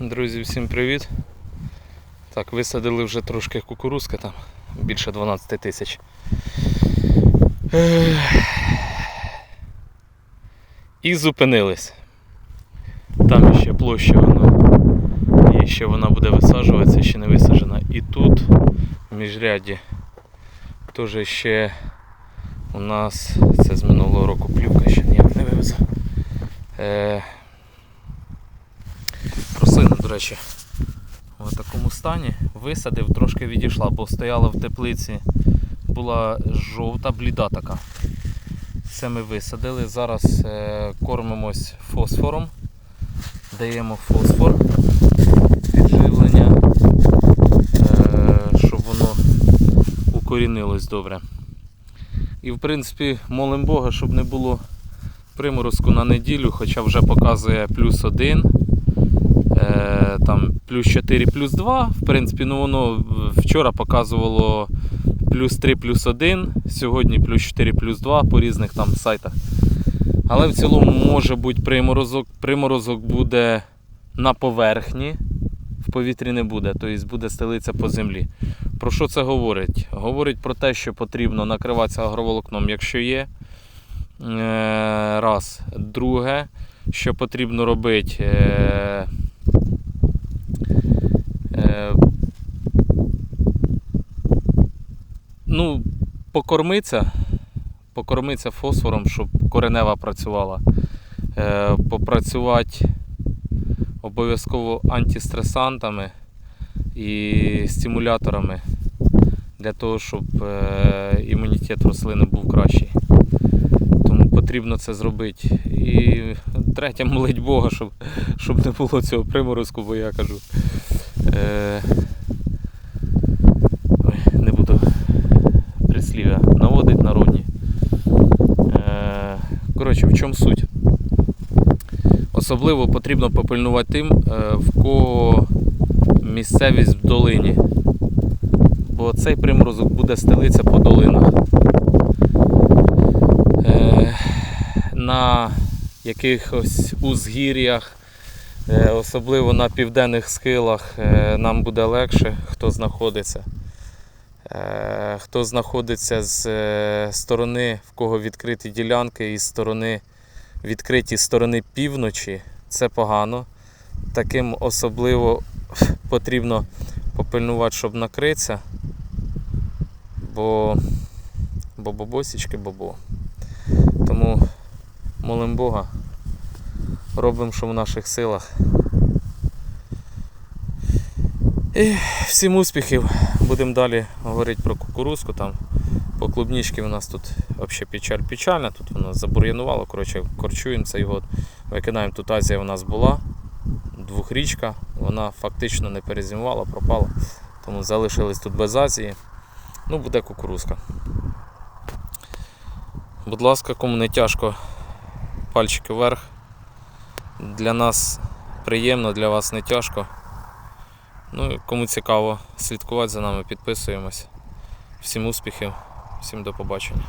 Друзі, всім привіт. Так, висадили вже трошки кукурузки там, більше 12 тисяч. І зупинились. Там ще площа вона. І ще вона буде висаджуватися, ще не висаджена. І тут, в міжряді, теж ще у нас це з минулого року плівка ще ніяк не вивезла. Е, речі, в такому стані висадив, трошки відійшла, бо стояла в теплиці, була жовта, бліда така. Це ми висадили. Зараз е, кормимось фосфором, даємо фосфор, підживлення, е, щоб воно укорінилось добре. І в принципі молимо Бога, щоб не було приморозку на неділю, хоча вже показує плюс один там плюс 4, плюс 2. В принципі, ну воно вчора показувало плюс 3, плюс 1, сьогодні плюс 4, плюс 2 по різних там сайтах. Але в цілому може бути приморозок. Приморозок буде на поверхні, в повітрі не буде, тобто буде стелитися по землі. Про що це говорить? Говорить про те, що потрібно накриватися агроволокном, якщо є. Е, Раз. Друге, що потрібно робити. Ну, покормиться, покормиться фосфором, щоб коренева працювала. Е, Попрацювати обов'язково антистресантами і стимуляторами для того, щоб е, імунітет рослини був кращий. Тому потрібно це зробити. І третє, молить Бога, щоб, щоб не було цього приморозку, бо я кажу. Е, не буду прислів'я наводить народні. Е, Коротше, в чому суть? Особливо потрібно попильнувати тим, е, в кого місцевість в долині. Бо цей приморозок буде стелитися по долинах. На якихось узгір'ях, Особливо на південних схилах е, нам буде легше, хто знаходиться. Е, Хто знаходиться з е, сторони, в кого відкриті ділянки, і сторони відкриті сторони півночі, це погано. Таким особливо потрібно попильнувати, щоб накритися. Бо бо бобосічки бобо. Тому молимо Бога робимо, що в наших силах. І всім успіхів. Будемо далі говорити про кукурузку. Там по клубнічці у нас тут взагалі печаль печальна, тут воно забур'янувало, коротше, корчуємо цей год. Викидаємо, тут Азія у нас була, двохрічка, вона фактично не перезимувала, пропала. Тому залишились тут без Азії. Ну, буде кукурузка. Будь ласка, кому не тяжко, пальчики вверх. Для нас приємно, для вас не тяжко. Ну, кому цікаво слідкувати за нами, підписуємось. Всім успіхів, всім до побачення.